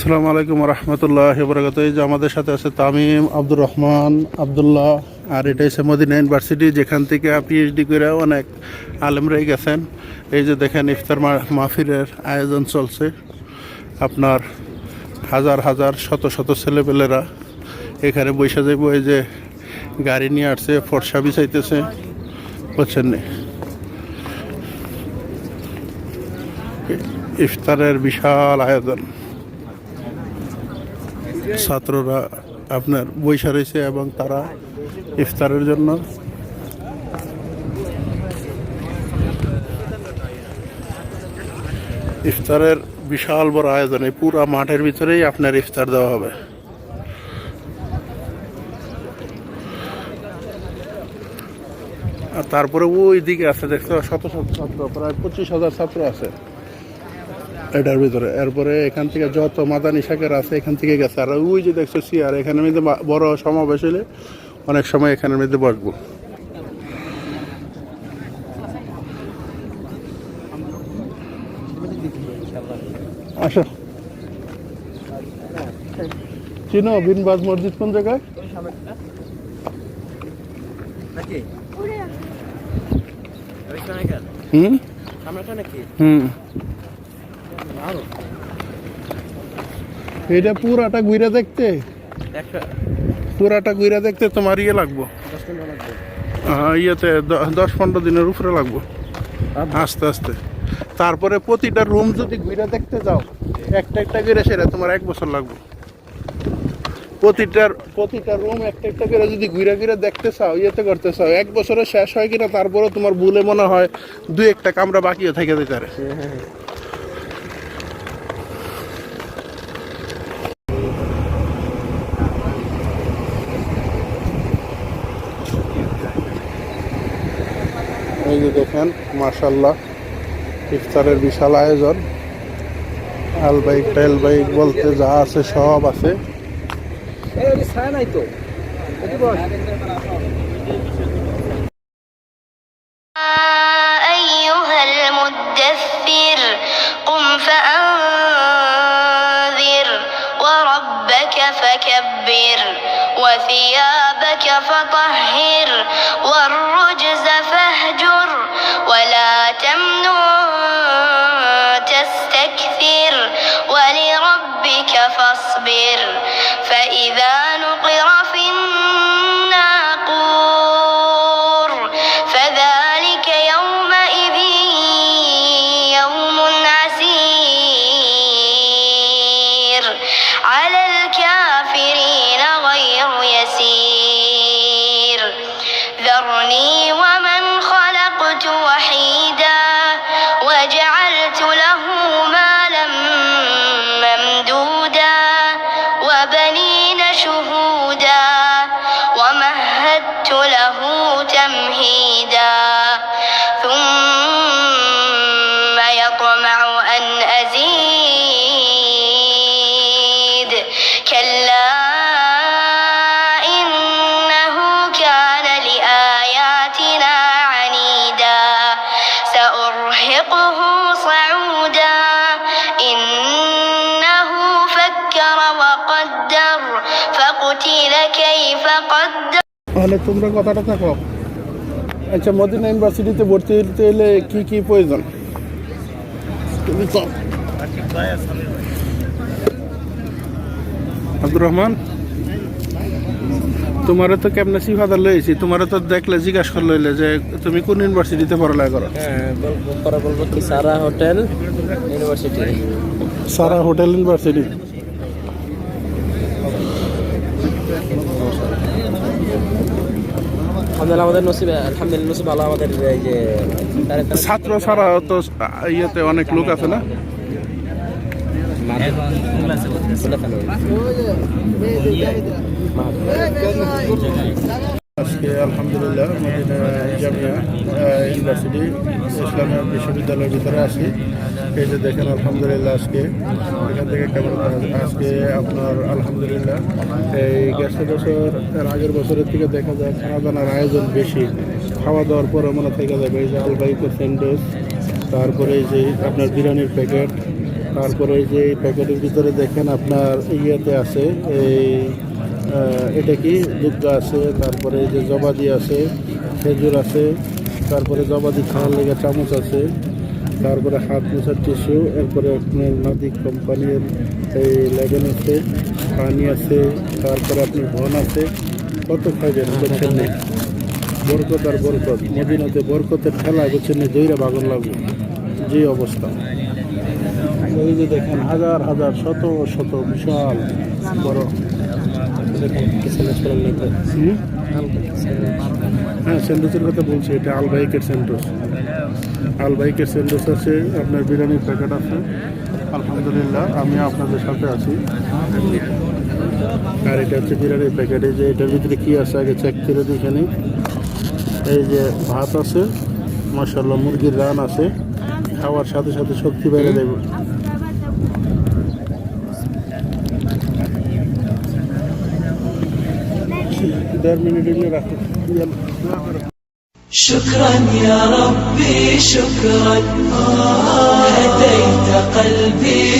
আসসালামু আলাইকুম রহমতুল্লাহ বরকত এই যে আমাদের সাথে আছে তামিম, আব্দুর রহমান, আবদুল্লাহ, আর এটা হচ্ছে মদিনা ইউনিভার্সিটি, যেখান থেকে পিএইচডি করে অনেক আলেমরাই গেছেন। এই যে দেখেন ইফতার মা- মাহফিলের আয়োজন চলছে। আপনার হাজার হাজার, শত শত ছেলেপেলেরা এখানে বসে যাইব। এই যে গাড়ি নিয়ে আসছে, ফর্সা বিছাইতেছে। বুঝছেন নি ইফতারের বিশাল আয়োজন। ছাত্ররা আপনার বৈশা রয়েছে এবং তারা ইফতারের জন্য ইফতারের বিশাল বড় আয়োজন। এই পুরো মাঠের ভিতরেই আপনার ইফতার দেওয়া হবে। আর তারপরে ওই দিকে আছে, দেখতে শত শত ছাত্র, প্রায় পঁচিশ হাজার ছাত্র আছে। এটার ভিতরে। এরপরে এখান থেকে যত মাদানি শাকের আছে এখান থেকে গেছে। আর ওই যে দেখছ চেয়ার এখানের মধ্যে বড় সমাবেশ হলে অনেক সময় এখানের মধ্যে বসবো। আসো। চিনো বিনবাজ মসজিদ কোন জায়গায়? হুম? হুম। এটা পুরাটা ঘুরে দেখতে? একটা পুরাটা ঘুরে দেখতে তোমার ইয়ে লাগবো। ইয়েতে দশ পনেরো দিনের উপরে লাগবো। আস্তে আস্তে। তারপরে প্রতিটা রুম যদি ঘুরে দেখতে যাও একটা একটা করে সেটা তোমার এক বছর লাগবে। প্রতিটার প্রতিটা রুম একটা একটা করে যদি ঘুরে ঘুরে দেখতে চাও ইয়েতে করতে চাও এক বছরে শেষ হয় কিনা তারপরে তোমার ভুলে মনে হয় দুই একটা কামরা বাকিও থেকে যেতে পারে। এই যে দেখেন মার্শাল্লাহ ইফতারের বিশাল আয়োজন আল বাইক টাইল বাইক বলতে যা আছে সব আছে এই ছায়া নাই তো এটি বল أيها المدثر قم فأنذر وربك فكبر وثيابك فطهر فقتل كيف قدر তাহলে তোমরা কথাটা থাকো আচ্ছা মদিনা ইউনিভার্সিটিতে ভর্তি হতে হলে কি কি প্রয়োজন তুমি কও। আব্দুর রহমান তোমারে তো কেমনে সিফাদার লইছি তোমারে তো দেখলে জিজ্ঞাসা করলো হইলে যে তুমি কোন ইউনিভার্সিটিতে পড়ালেখা করো হ্যাঁ বলবো পরে বলবো কি সারা হোটেল ইউনিভার্সিটি সারা হোটেল ইউনিভার্সিটি আলহামদুলিল্লাহ আমাদের নসিব আলহামদুলিল্লাহ নসিব ভালো আমাদের এই যে তারে তারে ছাত্র ছাড়া তো ইয়েতে অনেক লোক আছে না আজকে আলহামদুলিল্লাহ মদিনা জামিয়া ইউনিভার্সিটি ইসলামিয়া বিশ্ববিদ্যালয়ের ভিতরে আছি। এই যে দেখেন, আলহামদুলিল্লাহ আজকে এখান থেকে কেমন আজকে আপনার আলহামদুলিল্লাহ এই গেছে বছর আগের বছরের থেকে দেখা যায় খানা দানার আয়োজন বেশি। খাওয়া দাওয়ার পরে মনে থেকে যাবে, এই যে আলবাইকো স্যান্ডউইচ, তারপরে এই যে আপনার বিরিয়ানির প্যাকেট, তারপরে এই যে প্যাকেটের ভিতরে দেখেন আপনার ইয়েতে আছে এই এটা কি? দুগ্গা আছে, তারপরে যে জবাদি আছে, খেজুর আছে, তারপরে জবাদি খাওয়ার লেগে চামচ আছে, তারপরে হাত মোছার টিস্যু, এরপরে আপনার নাদিক কোম্পানির এই লেগেন আছে, পানি আছে, তারপরে আপনার ভন আছে, কত খাইবেন? বুঝছেন না। বরকত আর বরকত। মদিনাতে বরকতের ঠেলা বুঝছেন না দইরা বাগন লাগবে। যে অবস্থা। এই যে দেখেন, হাজার হাজার, শত শত বিশাল বড়? হ্যাঁ স্যান্ডউইচের কথা বলছি, এটা আলবাইকের স্যান্ডউইচ। আলবাইকের স্যান্ডউইচ আছে, আপনার বিরিয়ানির প্যাকেট আছে। আলহামদুলিল্লাহ, আমি আপনাদের সাথে আছি। আর এটা হচ্ছে বিরিয়ানির প্যাকেট যে এটার ভিতরে কী আছে, আগে চেক করে দেখেনি এই যে ভাত আছে মশাল্লা মুরগির রান আছে। খাওয়ার সাথে সাথে শক্তি বেড়ে দেবে شكرا يا ربي شكرا. هديت قلبي